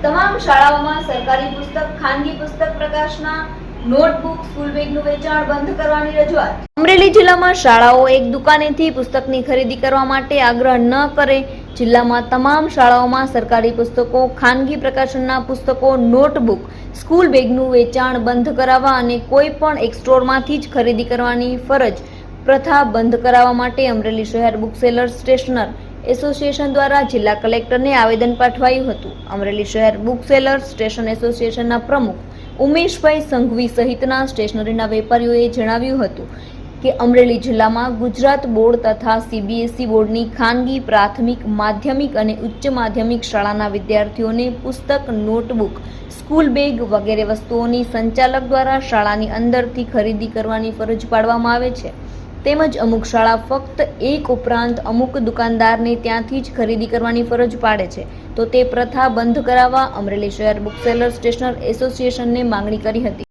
તમામ શાળાઓમાં સરકારી પુસ્તક, ખાનગી પુસ્તક પ્રકાશના, નોટબુક, સ્કૂલ બેગનું વેચાણ બંધ કરવાની રજૂઆત. અમરેલી જિલ્લામાં શાળાઓ એક દુકાનેથી પુસ્તકની ખરીદી કરવા માટે આગ્રહ ન કરે. જિલ્લામાં તમામ શાળાઓમાં સરકારી પુસ્તકો, ખાનગી પ્રકાશનના પુસ્તકો, નોટબુક, સ્કૂલ બેગનું વેચાણ બંધ કરાવવા અને કોઈ પણ એક સ્ટોરમાંથી જ ખરીદી કરવાની ફરજ પ્રથા બંધ કરાવવા માટે અમરેલી શહેર બુક સેલર સ્ટેશનર એસોસિએશન દ્વારા જિલ્લા કલેક્ટરને આવેદન પાઠવાયું હતું. અમરેલી શહેર બુક સેલર સ્ટેશન એસોસિએશનના પ્રમુખ ઉમેશભાઈ સંઘવી સહિતના સ્ટેશનરીના વેપારીઓએ જણાવ્યું હતું કે અમરેલી જિલ્લામાં ગુજરાત બોર્ડ તથા સીબીએસઈ બોર્ડની ખાનગી, પ્રાથમિક, માધ્યમિક અને ઉચ્ચ માધ્યમિક શાળાના વિદ્યાર્થીઓને પુસ્તક, નોટબુક, સ્કૂલ બેગ વગેરે વસ્તુઓની સંચાલક દ્વારા શાળાની અંદરથી ખરીદી કરવાની ફરજ પાડવામાં આવે છે. તેમજ અમુક શાળા ફક્ત એક ઉપરાંત અમુક દુકાનદારને ત્યાંથી જ ખરીદી કરવાની ફરજ પાડે છે. તો તે પ્રથા બંધ કરાવવા અમરેલી શહેર બુક સેલર સ્ટેશનર એસોસિએશનને માંગણી કરી હતી.